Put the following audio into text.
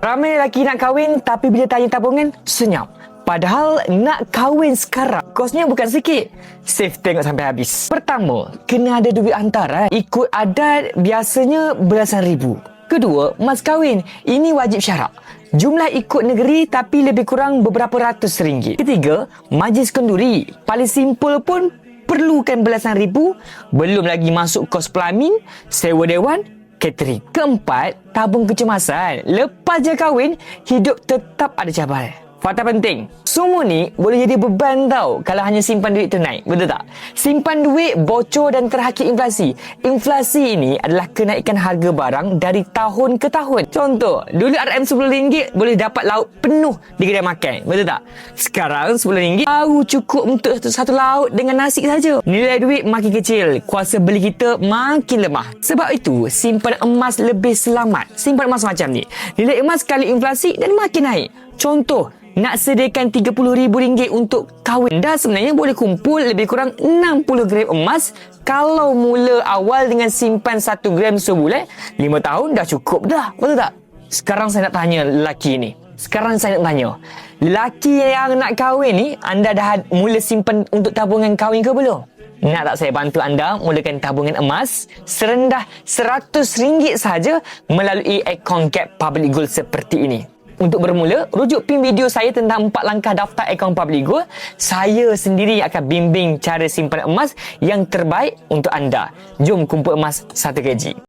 Ramai lelaki nak kahwin tapi bila tanya tabungan, senyap. Padahal nak kahwin sekarang, kosnya bukan sikit. Save tengok sampai habis. Pertama, kena ada duit hantaran. Ikut adat, biasanya belasan ribu. Kedua, mas kahwin. Ini wajib syarat. Jumlah ikut negeri tapi lebih kurang beberapa ratus ringgit. Ketiga, majlis kenduri. Paling simple pun perlukan belasan ribu. Belum lagi masuk kos pelamin, sewa dewan, catering. Keempat, tabung kecemasan. Lepas je kahwin, hidup tetap ada cabaran. Fakta penting, semua ni boleh jadi beban tau kalau hanya simpan duit ternaik. Betul tak? Simpan duit bocor dan terhakit inflasi. Inflasi ini adalah kenaikan harga barang dari tahun ke tahun. Contoh, dulu RM RM10 boleh dapat lauk penuh di kedai makan. Betul tak? Sekarang RM10 baru cukup untuk satu lauk dengan nasi saja. Nilai duit makin kecil, kuasa beli kita makin lemah. Sebab itu, simpan emas lebih selamat. Simpan emas macam ni. Nilai emas kali inflasi dan makin naik. Contoh, nak sediakan RM30,000 untuk kahwin. Dah sebenarnya boleh kumpul lebih kurang 60 gram emas kalau mula awal dengan simpan 1 gram sebulan, 5 tahun dah cukup dah. Betul tak? Sekarang saya nak tanya lelaki ni. Sekarang saya nak tanya. Lelaki yang nak kahwin ni, anda dah mula simpan untuk tabungan kahwin ke belum? Nak tak saya bantu anda mulakan tabungan emas serendah RM100 saja melalui akaun Gap Public Gold seperti ini. Untuk bermula, rujuk pin video saya tentang 4 langkah daftar akaun Public Gold. Saya sendiri akan bimbing cara simpan emas yang terbaik untuk anda. Jom kumpul emas 1 kg.